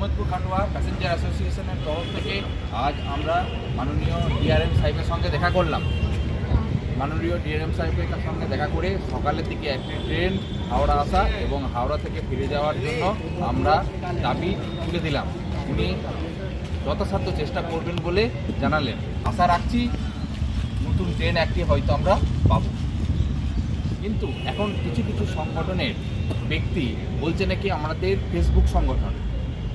Ahmadpur খাটোয়া passenger অ্যাসোসিয়েশনের তরফ থেকে আজ আমরা মাননীয় ডিআরএম সাহেবের সঙ্গে দেখা করলাম। মাননীয় ডিআরএম সাহেবের সঙ্গে দেখা করে সকালের দিকে একটি ট্রেন হাওড়া আসা এবং হাওড়া থেকে ফিরে যাওয়ার জন্য আমরা দাবি তুলে দিলাম। উনি যথাসাধ্য চেষ্টা করবেন বলে জানালেন। আশা রাখছি নতুন ট্রেন একটি হয়তো আমরা পাবো। কিন্তু এখন কিছু কিছু সংগঠনের ব্যক্তি বলছে নাকি আমাদের ফেসবুক সংগঠন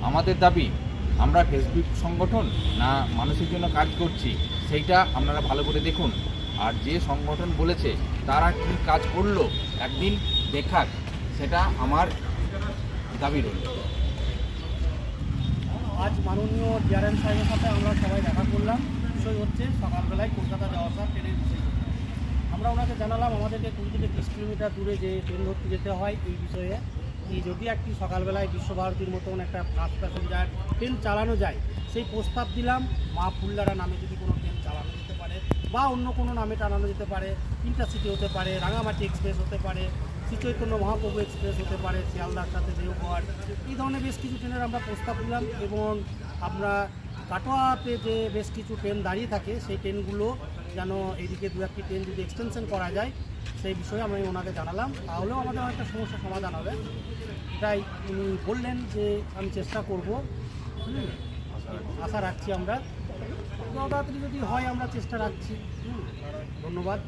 আমাদের দাবি, আমরা ফেসবুক সংগঠন না মানুষের জন্য কাজ করছি, সেইটা আপনারা ভালো করে দেখুন। আর যে সংগঠন বলেছে, তারা কি কাজ করল একদিন দেখাক সেটা আমার দাবি রইল। আজ মাননীয় ডিআরএম সাহেবের সাথে আমরা সবাই দেখা করলাম। বিষয় হচ্ছে, সকালবেলায় কলকাতা যাওয়া আসা, ট্রেনের বিষয়। আমরা ওনাকে জানালাম, আমাদেরকে কুড়ি থেকে তিরিশ কিলোমিটার দূরে যে ট্রেন ধরতে যেতে হয় এই বিষয়ে। কি যদি একটি সকালবেলায় বিশ্বভারতীর মতন একটা ফার্স্ট প্যাসেঞ্জার ট্রেন চালানো যায়, সেই প্রস্তাব দিলাম। মা ফুল্লারা নামে যদি কোনো ট্রেন চালানো যেতে পারে বা অন্য কোনো নামে টানানো যেতে পারে ইন্টারসিটি হতে পারে, রাঙামাটি এক্সপ্রেস হতে পারে শ্রীচৈতন্য মহাপ্রভু এক্সপ্রেস হতে পারে, শিয়ালদার সাথে দেওঘর, এই ধরনের বেশ কিছু ট্রেনের আমরা প্রস্তাব দিলাম এবং আমরা কাটোয়াতে যে বেশ কিছু ট্রেন দাঁড়িয়ে থাকে, সেই ট্রেনগুলো যেন এদিকে দু একটি ট্রেন যদি এক্সটেনশন করা যায়, সেই বিষয়ে আমি ওনাকে জানালাম। তাহলেও আমাদের অনেকটা সমস্যার সমাধান হবে। এটাই উনি বললেন যে আমি চেষ্টা করব। আশা রাখছি আমরা। তাড়াতাড়ি যদি হয় আমরা চেষ্টা রাখছি। ধন্যবাদ।